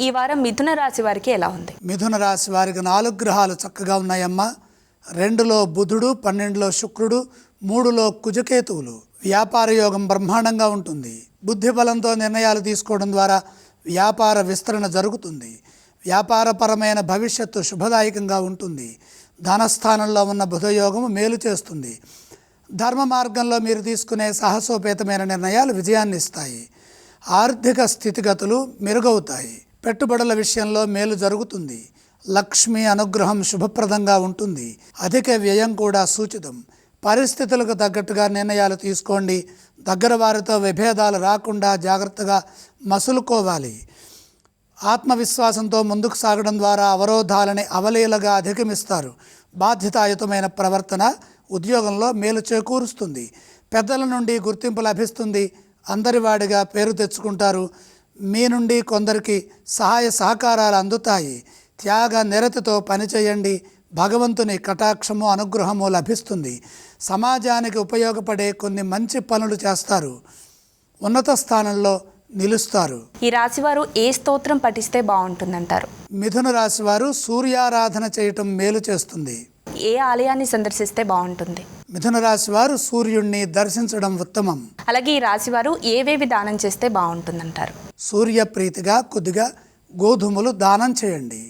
ఈ వారం మిథున రాశి వారికి ఎలా ఉంది? మిథున రాశి వారికి నాలుగు గ్రహాలు చక్కగా ఉన్నాయమ్మా. రెండులో బుధుడు పన్నెండులో శుక్రుడు మూడులో కుజకేతువులు. వ్యాపార యోగం బ్రహ్మాండంగా ఉంటుంది. బుద్ధి బలంతో నిర్ణయాలు తీసుకోవడం ద్వారా వ్యాపార విస్తరణ జరుగుతుంది. వ్యాపారపరమైన భవిష్యత్తు శుభదాయకంగా ఉంటుంది. ధనస్థానంలో ఉన్న బుధయోగం మేలు చేస్తుంది. ధర్మ మార్గంలో మీరు తీసుకునే సాహసోపేతమైన నిర్ణయాలు విజయాన్ని ఇస్తాయి. ఆర్థిక స్థితిగతులు మెరుగవుతాయి. పెట్టుబడుల విషయంలో మేలు జరుగుతుంది. లక్ష్మి అనుగ్రహం శుభప్రదంగా ఉంటుంది. అధిక వ్యయం కూడా సూచితం. పరిస్థితులకు తగ్గట్టుగా నిర్ణయాలు తీసుకోండి. దగ్గర వారితో విభేదాలు రాకుండా జాగ్రత్తగా మసులుకోవాలి. ఆత్మవిశ్వాసంతో ముందుకు సాగడం ద్వారా అవరోధాలని అవలీలగా అధిగమిస్తారు. బాధ్యతాయుతమైన ప్రవర్తన ఉద్యోగంలో మేలు చేకూరుస్తుంది. పెద్దల నుండి గుర్తింపు లభిస్తుంది. అందరివాడిగా పేరు తెచ్చుకుంటారు. మీ నుండి కొందరికి సహాయ సహకారాలు అందుతాయి. త్యాగ నిరతితో పనిచేయండి భగవంతుని కటాక్షము అనుగ్రహము లభిస్తుంది. సమాజానికి ఉపయోగపడే కొన్ని మంచి పనులు చేస్తారు. ఉన్నత స్థానంలో నిలుస్తారు. ఈ రాశి వారు ఏ స్తోత్రం పఠిస్తే బాగుంటుందంటారు? మిథున రాశి వారు సూర్యారాధన చేయటం మేలు చేస్తుంది. ఏ ఆలయాన్ని సందర్శిస్తే బాగుంటుంది? మిథున రాశి వారు సూర్యుణ్ణి దర్శించడం ఉత్తమం. అలాగే ఈ రాశి వారు ఏవేవి దానం చేస్తే బాగుంటుందంటారు? సూర్యప్రీతిగా కొద్దిగా గోధుమలు దానం చేయండి.